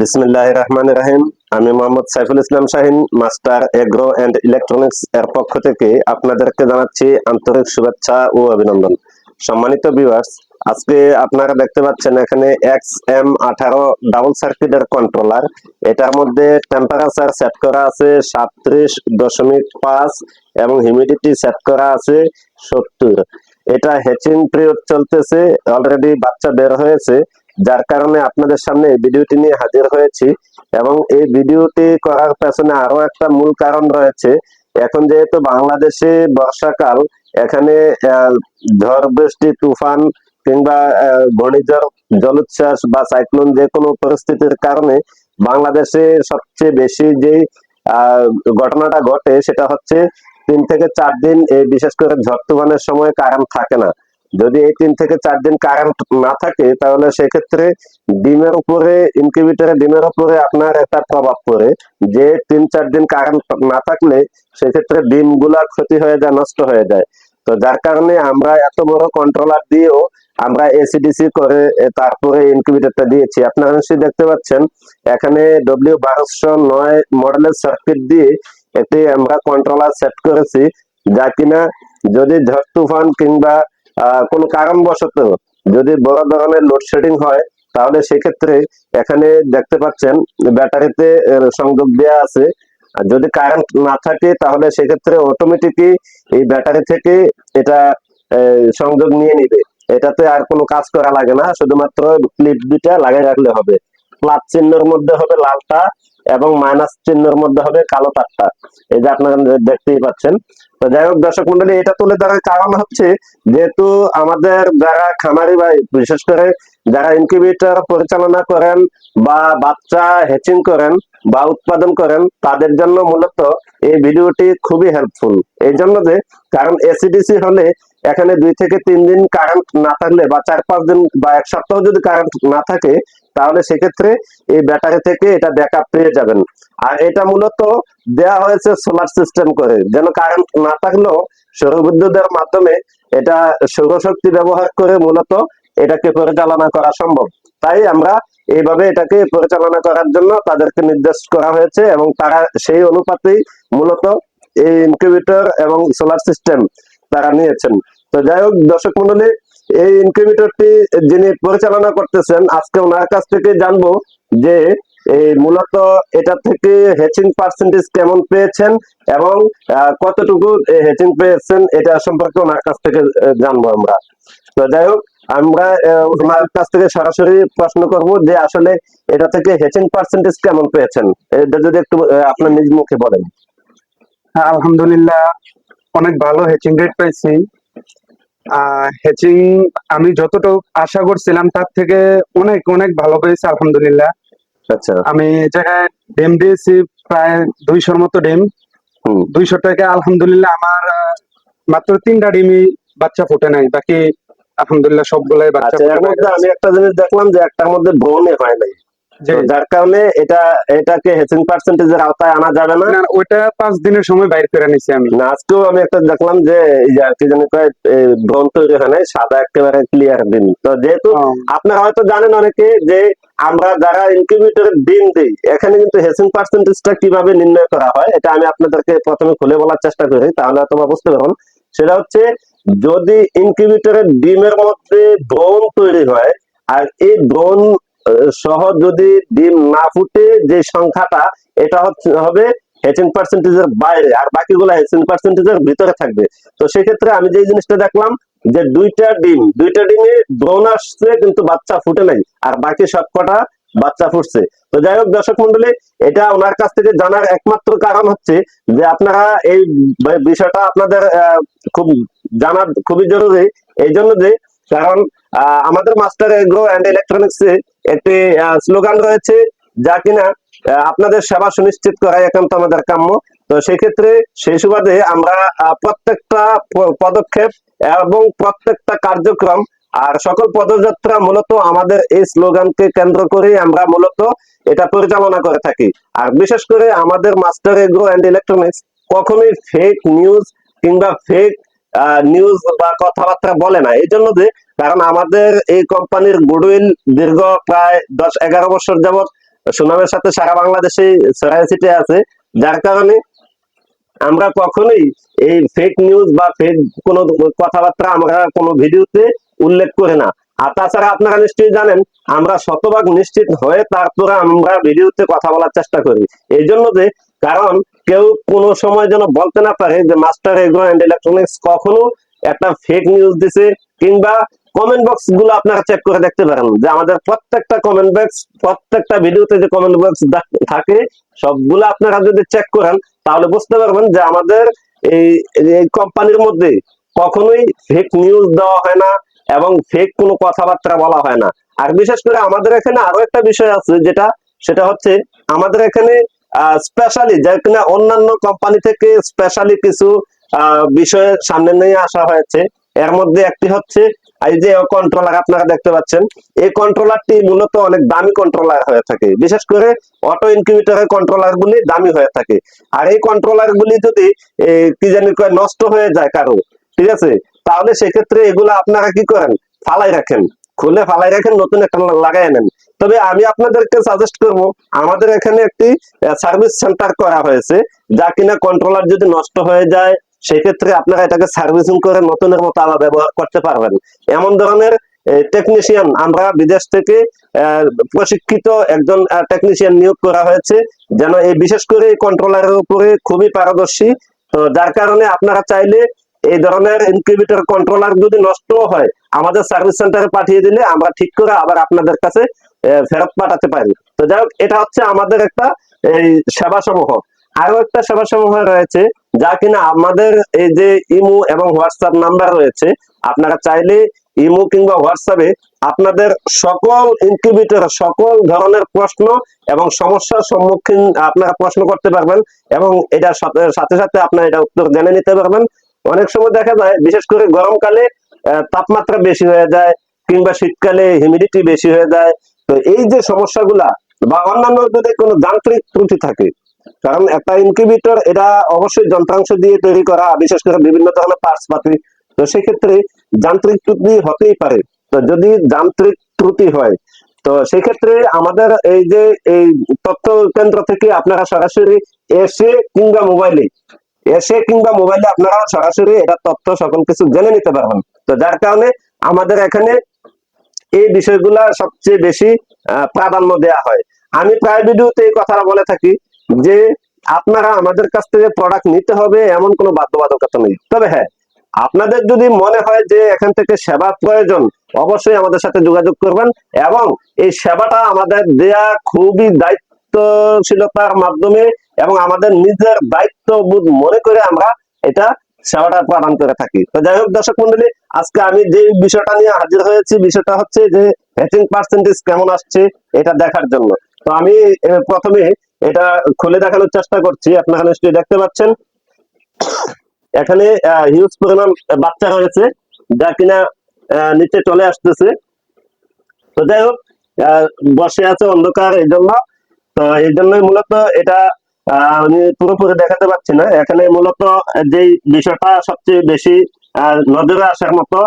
বিসমিল্লাহ রহমান রাহিম আমি Mohammad Saiful Islam Shahin, master agro and electronics এর পক্ষ থেকে আপনাদেরকে জানাচ্ছি আন্তরিক শুভেচ্ছা ও অভিনন্দন। সম্মানিত ভিউয়ার্স আজকে আপনারা দেখতে পাচ্ছেন এখানে এক্স এম আঠারো ডাবল সার্কিটের কন্ট্রোলার এটার মধ্যে টেম্পারেচার সেট করা আছে সাতত্রিশ দশমিক পাঁচ এবং হিউমিডিটি সেট করা আছে সত্তর। এটা হ্যাচিং পিরিয়ড চলতেছে অলরেডি বাচ্চা বের হয়েছে। যার কারণে আপনাদের সামনে এই ভিডিওটি নিয়ে হাজির হয়েছি এবং এই ভিডিওটি করার পেছনে আরও একটা মূল কারণ রয়েছে। এখন যেহেতু বাংলাদেশে বর্ষাকাল, এখানে ঝড়, বৃষ্টি, তুফান কিংবা ঘূর্ণিঝড়, জলোচ্ছ্বাস বা সাইক্লোন যে কোনো পরিস্থিতির কারণে বাংলাদেশে সবচেয়ে বেশি যে ঘটনাটা ঘটে সেটা হচ্ছে তিন থেকে চার দিন বিশেষ করে ঝড় তুফানের সময় কারেন্ট থাকে না। যদি এই তিন থেকে চার দিন কারেন্ট না থাকে, তাহলে সেক্ষেত্রে ডিমের উপরে ইনকিউবেটরে ডিমের উপরে আপনার একটা প্রভাব পড়ে। যে তিন চার দিন কারেন্ট না থাকলে, সেক্ষেত্রে ডিমগুলা ক্ষতি হয়ে যায়, নষ্ট হয়ে যায়। তো যার কারণে আমরা এত বড় কন্ট্রোলার দিয়েও আমরা এসিডিসি করে তারপরে ইনকিউবেটরটা দিয়েছি। আপনারা নিশ্চয়ই দেখতে পাচ্ছেন, এখানে ডব্লিউ বারোশো নয় মডেলের সার্কিট দিয়ে একটি আমরা কন্ট্রোলার সেট করেছি, যা কিনা যদি ঝড় তুফান কিংবা কোনো কারণবশত যদি বড় ধরনের লোডশেডিং হয়, তাহলে সেক্ষেত্রে এখানে দেখতে পাচ্ছেন ব্যাটারিতে সংযোগ দেওয়া আছে। যদি কারেন্ট না থাকে, তাহলে সেক্ষেত্রে অটোমেটিকই এই ব্যাটারি থেকে এটা সংযোগ নিয়ে নিবে। এটাতে আর কোনো কাজ করা লাগে না, শুধুমাত্র ক্লিপ দুটা লাগিয়ে রাখলে হবে। প্লাস চিহ্নের মধ্যে হবে লালটা এবং মাইনাস চিহ্নের মধ্যে হবে কালো তারটা। এই যে আপনারা দেখতেই পাচ্ছেন। তো যাই হোক দর্শক মন্ডলী, এটা তুলে ধরার কারণ হচ্ছে যেহেতু আমাদের যারা খামারি ভাই, বিশেষ করে যারা ইনকিউবেটর পরিচালনা করেন বা বাচ্চা হ্যাচিং করেন বা উৎপাদন করেন, তাদের জন্য মূলত এই ভিডিওটি খুবই হেল্পফুল এই জন্য যে, কারণ এসিডিসি হলে এখানে দুই থেকে তিন দিন কারেন্ট না থাকলে বা চার পাঁচ দিন বা এক সপ্তাহ যদি কারেন্ট না থাকে, তাহলে সেক্ষেত্রে এই ব্যাটারি থেকে এটা ব্যাকআপ পেয়ে যাবেন। আর এটা মূলত দেয়া হয়েছে সোলার সিস্টেম করে। যেন কারেন্ট না থাকলেও সৌরবিদ্যুতের মাধ্যমে এটা সৌরশক্তি ব্যবহার করে মূলত এটাকে পরিচালনা করা সম্ভব। তাই আমরা এইভাবে এটাকে পরিচালনা করার জন্য তাদেরকে নির্দেশ করা হয়েছে এবং তারা সেই অনুপাতেই মূলত এই ইনকিউবেটর এবং সোলার সিস্টেম তারা নিয়েছেন তো যাই হোক দর্শক মন্ডলী এই ইনকিউবেটরটি যিনি পরিচালনা করতেছেন আজকে ওনার কাছ থেকে জানব যে এই মূলত এটা থেকে হ্যাচিং পার্সেন্টেজ কেমন পেয়েছেন এবং কতটুকু হ্যাচিং পেয়েছেন এটা সম্পর্কে ওনার কাছ থেকে জানব আমরা। তো যাই হোক আমরা ওনার কাছ থেকে সরাসরি প্রশ্ন করব যে আসলে এটা থেকে হ্যাচিং পার্সেন্টেজ কেমন পেয়েছেন? এটা যদি একটু আপনার নিজ মুখে বলেন। হ্যাঁ, আলহামদুলিল্লাহ অনেক ভালো হ্যাচিং রেট পাইছি। হ্যাচিং আমি যতটুকু আশা করছিলাম তার থেকে অনেক অনেক ভালো পেয়েছি আলহামদুলিল্লাহ। আচ্ছা। আমি জায়গায় ডেম দিয়েছি প্রায় দুইশোর মতো ডেম। হুম। দুইশো টাকা আলহামদুলিল্লাহ আমার মাত্র তিনটা ডিমই বাচ্চা ফুটে নাই বাকি আলহামদুলিল্লাহ সবগুলাই বাচ্চা আচ্ছা এর মধ্যে আমি একটা জিনিস দেখলাম যে একটার মধ্যে ভ্রমণে হয় নাই। যার কারণে এটা এটাকে হেচিং পার্সেন্টেজের আওতায় আনা যাবে না। পাঁচ দিনের সময় বাইর করে নিছি আমি। না আজকেও আমি একটা দেখলাম যে কি জানি কয় ব্রণ তৈরি হয় নাই সাদা একেবারে ক্লিয়ার ডিম তো যেহেতু আপনারা হয়তো জানেন অনেকে যে আমরা যারা ডিম দিই এখানে কিন্তু হেসিং পার্সেন্টেজটা কীভাবে নির্ণয় করা হয় এটা আমি আপনাদেরকে প্রথমে খুলে বলার চেষ্টা করি তাহলে হয়তো বুঝতে পারবেন। সেটা হচ্ছে যদি ইনকিউবেটরের ডিমের মধ্যে ব্রণ তৈরি হয় আর এই ব্রণ সহ যদি ডিম না ফুটে যে সংখ্যাটা, এটা হবে বাইরে, আর বাকিগুলো ভিতরে থাকবে। তো সেক্ষেত্রে আমি যে জিনিসটা দেখলাম, যে দুইটা ডিম, দুইটা ডিমে ব্রণ আসছে, কিন্তু বাচ্চা ফুটে নাই, আর বাকি সবকটা বাচ্চা ফুটছে। তো যাই হোক, দর্শক মন্ডলী, এটা ওনার কাছ থেকে জানার একমাত্র কারণ হচ্ছে যে আপনারা এই বিষয়টা আপনাদের খুব জানা, খুবই জরুরি। এই জন্য যে, কারণ আমাদের মাস্টার এগ্রো অ্যান্ড ইলেকট্রনিক্স একটি স্লোগান রয়েছে, যা কিনা আপনাদের সেবা সুনিশ্চিত করাই একান্ত আমাদের কাম্য। তো সেক্ষেত্রে সেই সুবাদে আমরা প্রত্যেকটা পদক্ষেপ এবং প্রত্যেকটা কার্যক্রম আর সকল পদযাত্রা মূলত আমাদের এই স্লোগানকে কেন্দ্র করে আমরা মূলত এটা পরিচালনা করে থাকি। আর বিশেষ করে আমাদের মাস্টার এগ্রো অ্যান্ড ইলেকট্রনিক্স কখনোই ফেক নিউজ কিংবা ফেক নিউজ বা কথাবার্তা বলে না। এই জন্য যে, কারণ আমাদের এই কোম্পানির গুডউইল দীর্ঘ প্রায় দশ এগারো বছর যাবৎ সুনামের সাথে সারা বাংলাদেশে ছড়াই ছিটে আছে। যার কারণে আমরা কখনোই এই ফেক নিউজ বা ফেক কোনো কথাবার্তা আমরা কোনো ভিডিওতে উল্লেখ করে না। আর তাছাড়া আপনারা নিশ্চয়ই জানেন, আমরা শতভাগ নিশ্চিত হয়ে তারপরে আমরা ভিডিওতে কথা বলার চেষ্টা করি। এই জন্য যে, কারণ কেউ কোনো সময় যেন বলতে না পারে যে, মাস্টার এগ্রো অ্যান্ড ইলেকট্রনিক্স কখনো একটা ফেক নিউজ দিছে কিংবা কমেন্ট বক্সগুলো আপনারা চেক করে দেখতে পারেন। যে আমাদের প্রত্যেকটা কমেন্ট বক্স প্রত্যেকটা ভিডিওতে যে কমেন্ট বক্স থাকে, সবগুলো আপনারা যদি চেক করেন, তাহলে বুঝতে পারবেন যে আমাদের এই কোম্পানির মধ্যে কখনোই ফেক নিউজ দেওয়া হয় না। এবং ফেক কোনো কথাবার্তা বলা হয় না। আর বিশেষ করে আমাদের এখানে আরও একটা বিষয় আছে যেটা, সেটা হচ্ছে আমাদের এখানে স্পেশালি যে কিনা অন্যান্য কোম্পানি থেকে স্পেশালি কিছু বিষয় সামনে নিয়ে আসা হয়েছে। এর মধ্যে একটি হচ্ছে, এই যে কন্ট্রোলার আপনারা দেখতে পাচ্ছেন, এই কন্ট্রোলারটি মূলত অনেক দামি কন্ট্রোলার হয়ে থাকে। বিশেষ করে অটো ইনকিউবেটরের কন্ট্রোলার গুলি দামি হয়ে থাকে। আর এই কন্ট্রোলার গুলি যদি কি জানি নষ্ট হয়ে যায় কারও, ঠিক আছে? তাহলে সেক্ষেত্রে এগুলা আপনারা কি করেন? ফালাই রাখেন। খুলে ফালাই রাখেন, নতুন একটা লাগাই নেন তবে আমি আপনাদেরকে সাজেস্ট করব, আমাদের এখানে একটি সার্ভিস সেন্টার করা হয়েছে, যা কিনা কন্ট্রোলার যদি নষ্ট হয়ে যায়, সেক্ষেত্রে আপনারা এটাকে সার্ভিসিং করে নতুনের মতো আবার ব্যবহার করতে পারবেন। এমন ধরনের টেকনিশিয়ান আমরা বিদেশ থেকে প্রশিক্ষিত একজন টেকনিশিয়ান নিয়োগ করা হয়েছে, যেন এই বিশেষ করে কন্ট্রোলারের উপরে খুবই পারদর্শী। তো যার কারণে আপনারা চাইলে এই ধরনের ইনকিউবেটর কন্ট্রোলার যদি নষ্ট হয়, আমাদের সার্ভিস সেন্টারে পাঠিয়ে দিলে আমরা ঠিক করে আবার আপনাদের কাছে ফেরত পাঠাতে পারি। তো যাই হোক, এটা হচ্ছে আমাদের একটা, এই সেবা সমূহ আরও একটা সেবা সমূহ রয়েছে, যা কিনা আমাদের এই যে ইমো এবং হোয়াটসঅ্যাপ নাম্বার রয়েছে, আপনারা চাইলে ইমো কিংবা হোয়াটসঅ্যাপে আপনাদের সকল ইনকিউবেটর সকল ধরনের প্রশ্ন এবং সমস্যার সম্মুখীন আপনারা প্রশ্ন করতে পারবেন এবং এটার সাথে সাথে আপনারা এটা উত্তর জেনে নিতে পারবেন। অনেক সময় দেখা যায়, বিশেষ করে গরমকালে তাপমাত্রা বেশি হয়ে যায় কিংবা শীতকালে হিউমিডিটি বেশি হয়ে যায়। তো এই যে সমস্যাগুলা বা অন্যান্য যদি কোনো যান্ত্রিক ত্রুটি থাকে, কারণ একটা ইনকিউবেটর এটা অবশ্যই যন্ত্রাংশ দিয়ে তৈরি করা, বিশেষ করে বিভিন্ন ধরনের পার্টস পাতি। তো সেক্ষেত্রে যান্ত্রিক ত্রুটি হতেই পারে। তো যদি যান্ত্রিক ত্রুটি হয়, তো সেক্ষেত্রে আমাদের এই যে এই তথ্য কেন্দ্র থেকে আপনারা সরাসরি এসে কিংবা মোবাইলে এসে কিংবা মোবাইলে আপনারা সরাসরি এটা তথ্য সকল কিছু জেনে নিতে পারবেন। তো যার কারণে আমাদের এখানে এই বিষয়গুলা সবচেয়ে বেশি প্রাধান্য দেওয়া হয়। আমি প্রায় ভিডিওতে এই কথাটা বলে থাকি যে আপনারা আমাদের কাছ থেকে প্রোডাক্ট নিতে হবে এমন কোনো বাধ্যবাধকতা নেই। তবে হ্যাঁ আপনাদের যদি মনে হয় যে এখান থেকে সেবা প্রয়োজন, অবশ্যই আমাদের সাথে যোগাযোগ করবেন এবং এই সেবাটা আমাদের দেয়া খুবই দায়িত্বশীলতার মাধ্যমে এবং আমাদের নিজের দায়িত্ববোধ মনে করে আমরা এটা সেবাটা প্রদান করে থাকি। তো যাই হোক দর্শক মন্ডলী, আজকে আমি যে বিষয়টা নিয়ে হাজির হয়েছি, বিষয়টা হচ্ছে যে হ্যাচিং পার্সেন্টেজ কেমন আসছে এটা দেখার জন্য। তো আমি প্রথমে এটা খুলে দেখানোর চেষ্টা করছি, আপনারা নিশ্চয়ই দেখতে পাচ্ছেন। এখানে হিউজ পরিমাণ বাচ্চা রয়েছে, যা কিনা নিচে চলে আসতেছে। তো যাই হোক বসে আছে অন্ধকার এই জন্য। তো এই জন্যই মূলত এটা পুরোপুরি দেখাতে পারছি না। এখানে মূলত যে বিষয়টা সবচেয়ে বেশি নজরে আসার মতো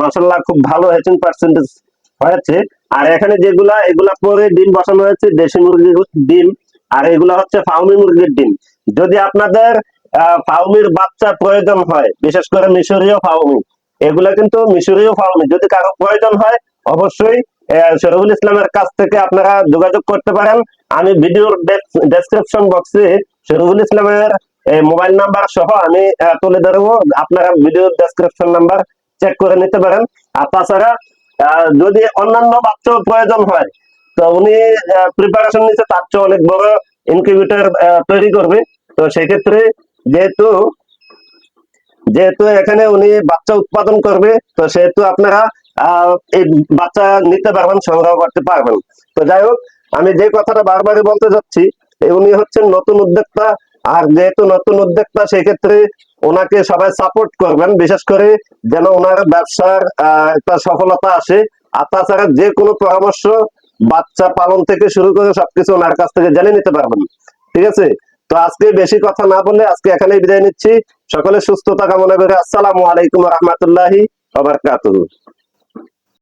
মাসাল্লাহ খুব ভালো হ্যাচিং পার্সেন্টেজ হয়েছে। আর এখানে যেগুলা, এগুলা পরে ডিম বসানো হয়েছে, দেশি মুরগির ডিম, আর এগুলা হচ্ছে ফাউমি মুরগির ডিম। যদি আপনাদের ফাউমির বাচ্চা প্রয়োজন হয়, বিশেষ করে মিশরীয় ফাউমি, এগুলা কিন্তু মিশরীয় ফাউমি, যদি কারও প্রয়োজন হয়, অবশ্যই শরীফুল ইসলামের কাছ থেকে আপনারা যোগাযোগ করতে পারেন। আমি ভিডিওর ডেসক্রিপশন বক্সে শরীফুল ইসলামের মোবাইল নাম্বার সহ আমি তুলে ধরবো। আপনারা ভিডিওর ডেসক্রিপশন নাম্বার চেক করে নিতে পারেন। আর তাছাড়া যদি অন্যান্য বাচ্চাও প্রয়োজন হয়, তো উনি প্রিপারেশন নিচ্ছে, তার চেয়ে অনেক বড় ইনকিউবেটর তৈরি করবে। তো সেক্ষেত্রে যেহেতু যেহেতু এখানে উনি বাচ্চা উৎপাদন করবে, তো সেহেতু আপনারা এই বাচ্চা নিতে পারবেন, সংগ্রহ করতে পারবেন। তো যাই হোক, আমি যে কথাটা বারবারই বলতে যাচ্ছি উনি হচ্ছেন নতুন উদ্যোক্তা, আর যেহেতু নতুন উদ্যোক্তা, সেক্ষেত্রে ওনাকে সবাই সাপোর্ট করবেন, বিশেষ করে যেন ওনার ব্যবসার একটা সফলতা আসে। আর তাছাড়া যে কোনো পরামর্শ বাচ্চা পালন থেকে শুরু করে সবকিছু ওনার কাছ থেকে জেনে নিতে পারবেন। ঠিক আছে? তো আজকে বেশি কথা না বলে আজকে এখানেই বিদায় নিচ্ছি। সকলে সুস্থতা কামনা করে আসসালামু আলাইকুম রহমতুল্লাহি